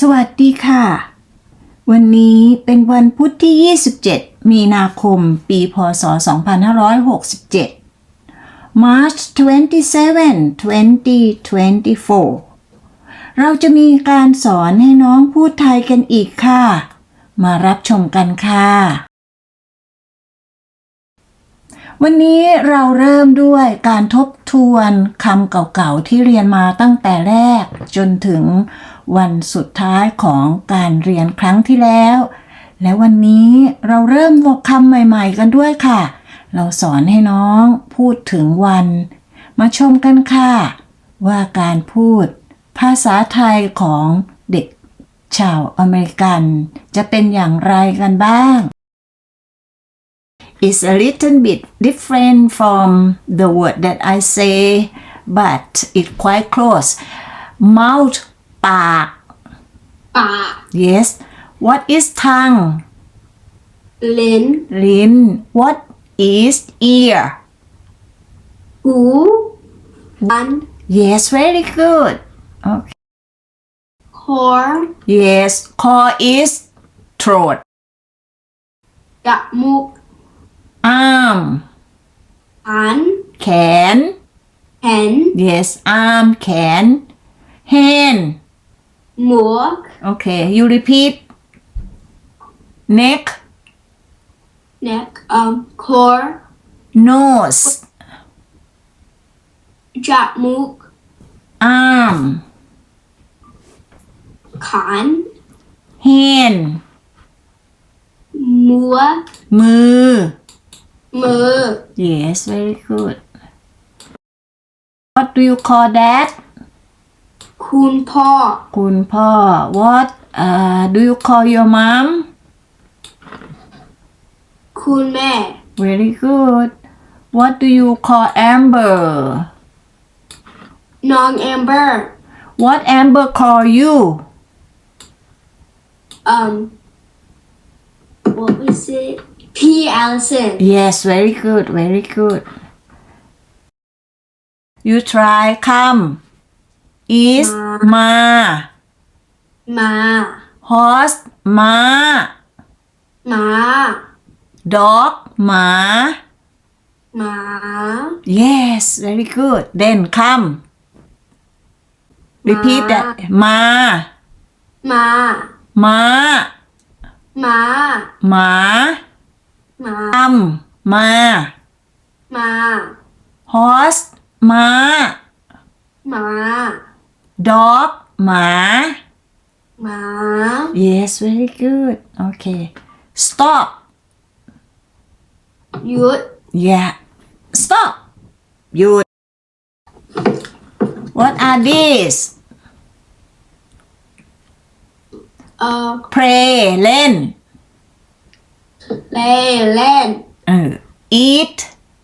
สวัสดีค่ะ วันนี้เป็นวันพุธที่ 27 มีนาคม ปีพศ 2567 March 27, 2024 เราจะมีการสอนให้น้องพูดไทยกันอีกค่ะ มารับชมกันค่ะ วันนี้เราเริ่มด้วยการทบทวนคำเก่าๆที่เรียนมาตั้งแต่แรกจนถึง วันสุดท้ายของการเรียนครั้งที่แล้ว และวันนี้เราเริ่มคำใหม่ๆกันด้วยค่ะ เราสอนให้น้องพูดถึงวัน มาชมกันค่ะ ว่าการพูด ภาษาไทยของเด็กชาวอเมริกัน จะเป็นอย่างไรกันบ้าง It's a little bit different from the word that I say, but it's quite close. Mouth, ปาก ปาก yes. What is tongue? ลิ้น ลิ้น What is ear? หูฟัน Yes, very good. Okay. คอ Yes, call is throat. จมูก Arm, หัน แขน แขน Yes, arm, แขน Hand. หมวก Okay, you repeat. Neck, neck um คอ nose, จมูก arm, ขัน hand, หมวก มือ มือ Yes, very good. What do you call that? คุณพ่อ คุณพ่อ What uh, do you call your mom? คุณแม่ Very good. What do you call Amber? น้องแอมเบอร์ What Amber call you? um what was it พี่แอลสัน Yes, very good, very good. You try come. Is ma. มา Horse ม้า มา Dog หมา มา Yes, very good. Then come. Repeat that. มา มา ม้า มา หมามา come มา มา Horse ม้า มา Dog หมา มา Yes, very good. Okay. Stop. หยุด Yeah. Stop. You. What are these? เอ่อ Pray เล่น เล่นเล่น เออ eat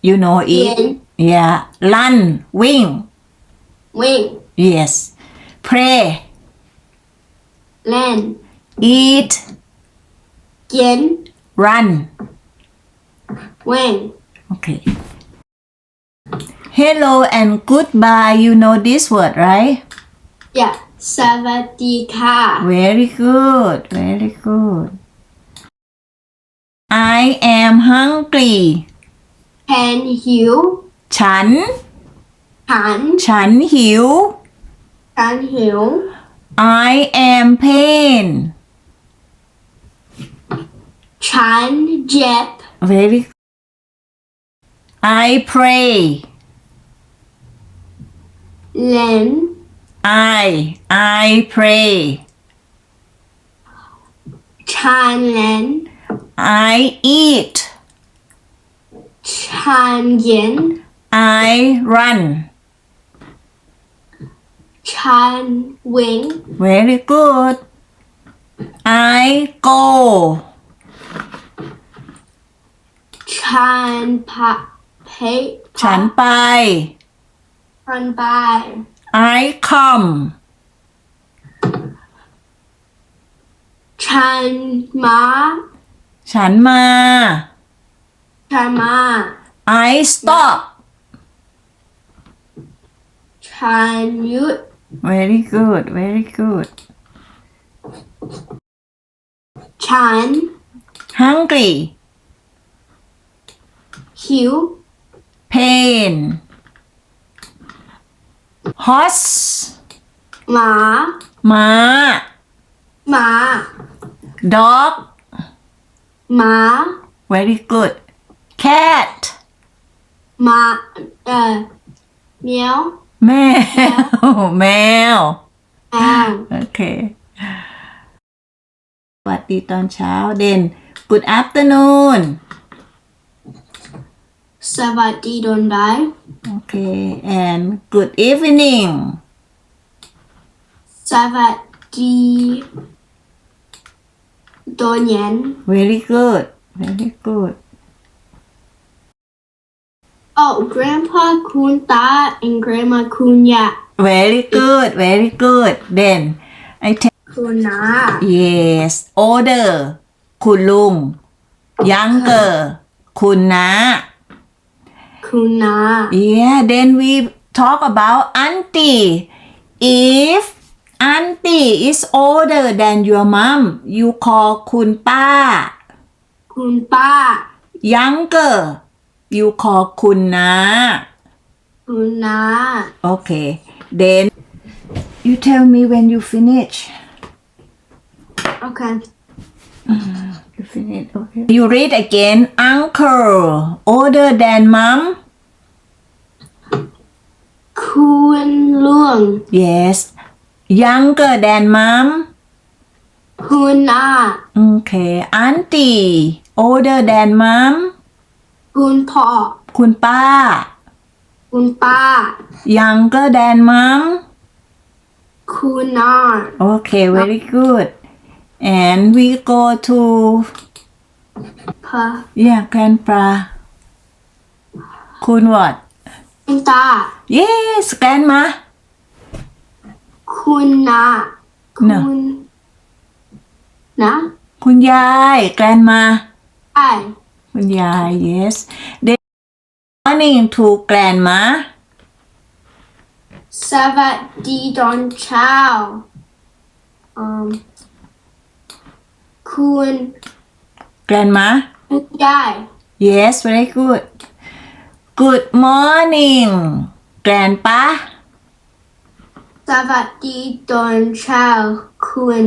you know เย็น eat yeah run วิ่ง วิ่ง yes pray เล่น eat กิน run วิ่ง okay hello and goodbye you know this word right อย่าสวัสดีค่ะ very good very good I am hungry แทนหิว ฉัน หัน ฉันหิว ฉันหิว I am pain ฉันเจ็บ very I pray เล่น I I pray ฉันเล่น I eat ฉันกิน I run Chan Wing Very good I go Chan Pa Pay ฉันไป Chan Bai I come Chan Ma ฉันมา Chan Ma I stop Chan Yut Very good, very good. Chan, Hungry, Hugh, pain. Horse, Ma, Ma. Ma, dog, Ma, very good. Cat, Ma, uh, Meow, แมว แมว แมว โอเค สวัสดีตอนเช้าเด่น good afternoon สวัสดีโดนได้ โอเค and good evening สวัสดีโดนเย็น very good very good โอ้ grandpa คุณตา and grandma คุณยาย very good very good then I take คุณน้า yes older คุณลุง younger คุณน้า คุณน้า Yeah, then we talk about auntie. If auntie is older than your mom, you call คุณป้า คุณป้า Younger, you call คุณน้า คุณน้า Okay, then you tell me when you finish. โอเค You finish, okay. You read again. Uncle, older than mom. คุณลุง Yes. Younger than mom. คุณน้า Okay. Auntie, older than mom. คุณพ่อ คุณป้า คุณป้า younger than mom คุณน้า okay very good and we go to พ่อ yeah grandpa คุณ what คุณตา yes grandma คุณน้าน่ะคุณ นะ คุณยาย grandma ไอ คุณยาย yes then morning to grandma สวัสดีตอนเช้าอืมคุณ grandma คุณยาย yes very good good morning grandpa สวัสดีตอนเช้าคุณ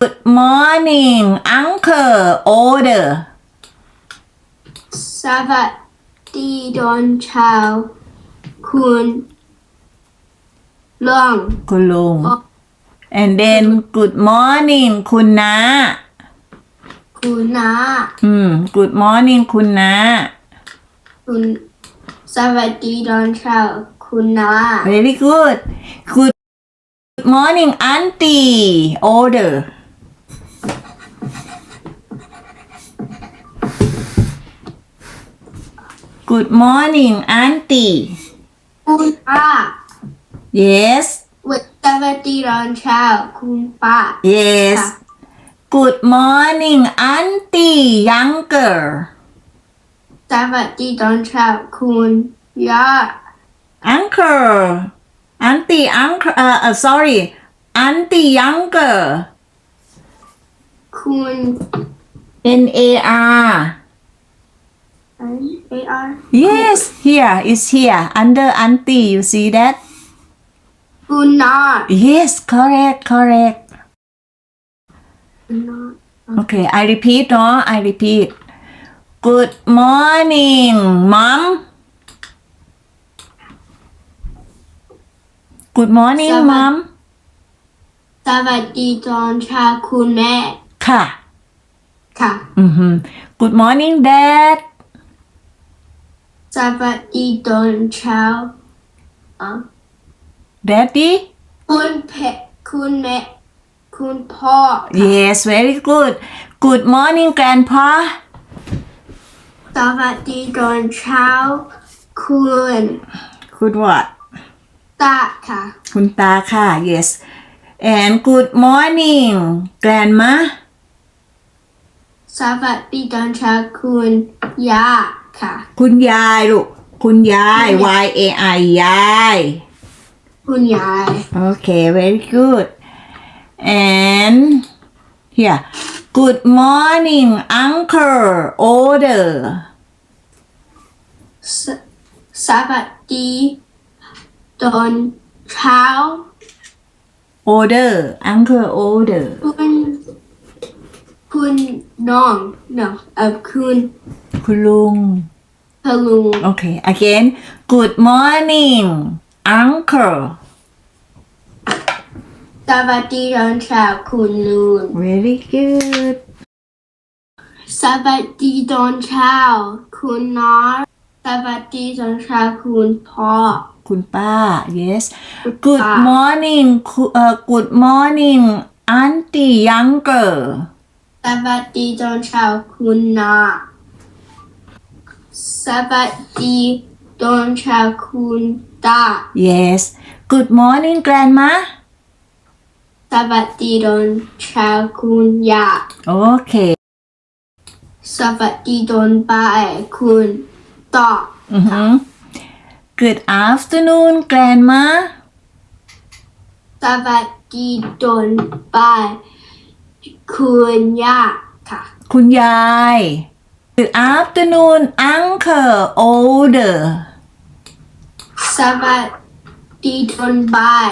good morning uncle older สวัสดีตอนเช้าคุณลุงคุณลุงอ๋อ and then good morning คุณน้าคุณน้าอืม good morning คุณน้าคุณสวัสดีตอนเช้าคุณน้า very good good morning auntie order good morning auntie คุณป้า yes สวัสดีตอนเช้าคุณป้า yes ค่ะ good morning auntie younger สวัสดีตอนเช้าคุณย่า uncle auntie uncle uh, uh sorry auntie younger คุณ N A R A R yes here is here under auntie you see that คุณน้า yes correct correct คุณน้า okay I repeat เนาะ I repeat good morning mom good morning สวัส mom สวัสดีตอนเช้าคุณแม่ ค่ะ ค่ะ อือหือ good morning dad ส วัสดีตอนเช้าอะ daddy คุณเพคุณแม่คุณพ่อ yes very good good morning grandpa สวัสดีตอนเช้า คุณคุณ what ตาค่ะ คุณตาค่ะ yes and good morning grandma สวัสดีตอนเช้าคุณย่า ค่ะ คุณยายลูก คุณยาย y a i ยาย คุณยาย okay very good and here good morning uncle order สสวัสดีตอนเช้า order uncle order คุณ คุณน้องเนาะเอ่อคุณคุณลุง พะลุง Okay, again. Good morning, uncle. สวัสดีตอนเช้าคุณลุง Very good. สวัสดีตอนเช้าคุณน้องสวัสดีตอนเช้าคุณพ่อ คุณป้า yes. คุณ Good ป้า morning, ku- uh, good morning, auntie younger. สวัสดีตอนเช้าคุณนาสวัสดีตอนเช้าคุณตา Yes. Good morning, grandma. สวัสดีตอนเช้าคุณยา Okay. สวัสดีตอนบ่ายคุณต่อ Mm-hmm. Good afternoon, grandma. สวัสดีตอนบ่าย คุณยาค่ะ คุณยาย Good afternoon, uncle older. สวัสดีตอนบ่าย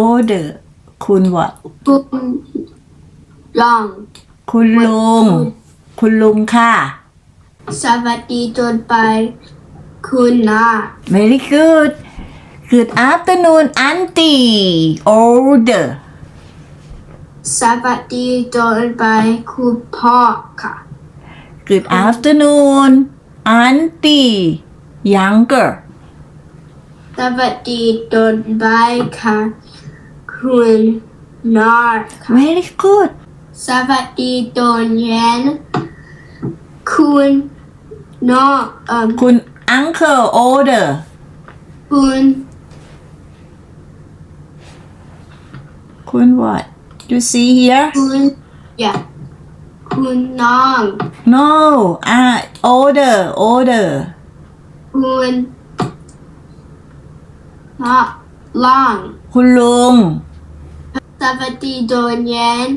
Older. คุณ what? คุณลอง คุณลุง คุณลุงค่ะ สวัสดีตอนบ่ายคุณนา Very good. Good afternoon, auntie. Older. สวัสดีตอนบ่ายคุณพ่อค่ะ Good afternoon, auntie. Younger. สวัสดีตอนบ่ายค่ะคุณนาค่ะ Very good. สวัสดีตอนเย็นคุณน้องเอ่อคุณ uncle older. คุณ คุณ what? You see here? คุณอย่าคุณน้อง No. Ah, older, older. คุณละล่าง คุณลุง สวัสดีตอนเย็น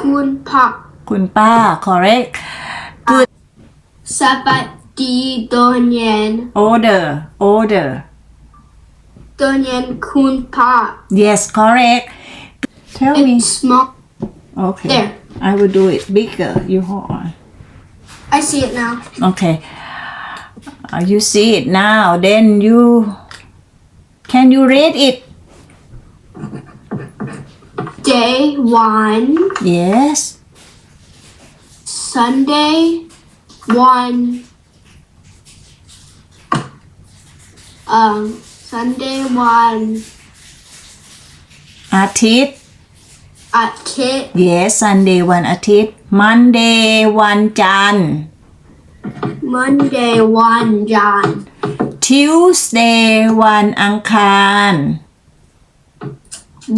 คุณพ่อ คุณป้า correct. Good. สวัสดีตอนเย็น Older, older. ตอนเย็นคุณพ่อ Yes, correct. Tell me. It's small Okay. There. I will do it bigger. You hold on. I see it now Okay. Uh, you see it now. Then you can you read it? day one Yes. Sunday one um Sunday one อาทิตย์ อาทิตย์ Yes Sunday วันอาทิตย์ Monday วันจันทร์ Monday one จันทร์ Tuesday วันอังคาร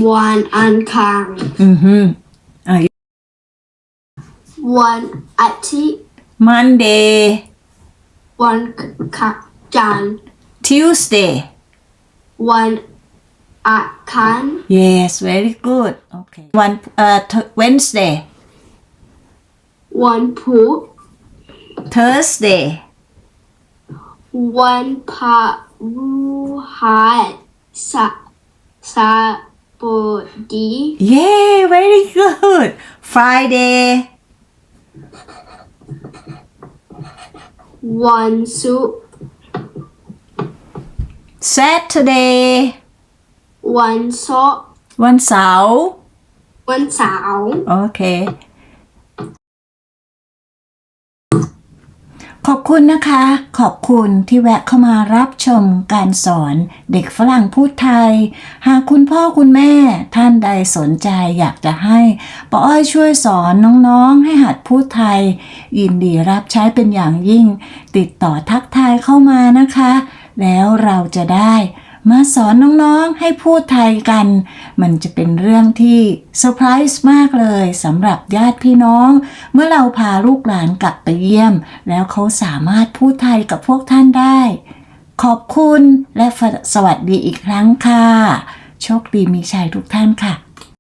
วันอังคาร อือฮึอ่ะ วันอาทิตย์ Monday วันค่ะจันทร์ Tuesday วัน I can. Yes, very good. Okay. One uh th- Wednesday, One pool. Thursday, One pa ruha sa sa body. yeah, very good. Friday, One soup. Saturday, วันศุกร์วันเสาร์วันเสาร์โอเค ขอบคุณนะคะ ขอบคุณที่แวะเข้ามารับชมการสอนเด็กฝรั่งพูดไทย หากคุณพ่อคุณแม่ท่านใดสนใจอยากจะให้ป้าอ้อยช่วยสอนน้องๆ ให้หัดพูดไทย ยินดีรับใช้เป็นอย่างยิ่ง ติดต่อทักทายเข้ามานะคะ แล้วเราจะได้ มาสอนน้องๆให้พูดไทยกัน มันจะเป็นเรื่องที่เซอร์ไพรส์มากเลยสำหรับญาติพี่น้อง เมื่อเราพาลูกหลานกลับไปเยี่ยม แล้วเขาสามารถพูดไทยกับพวกท่านได้ ขอบคุณและสวัสดีอีกครั้งค่ะ โชคดีมีชัยทุกท่านค่ะ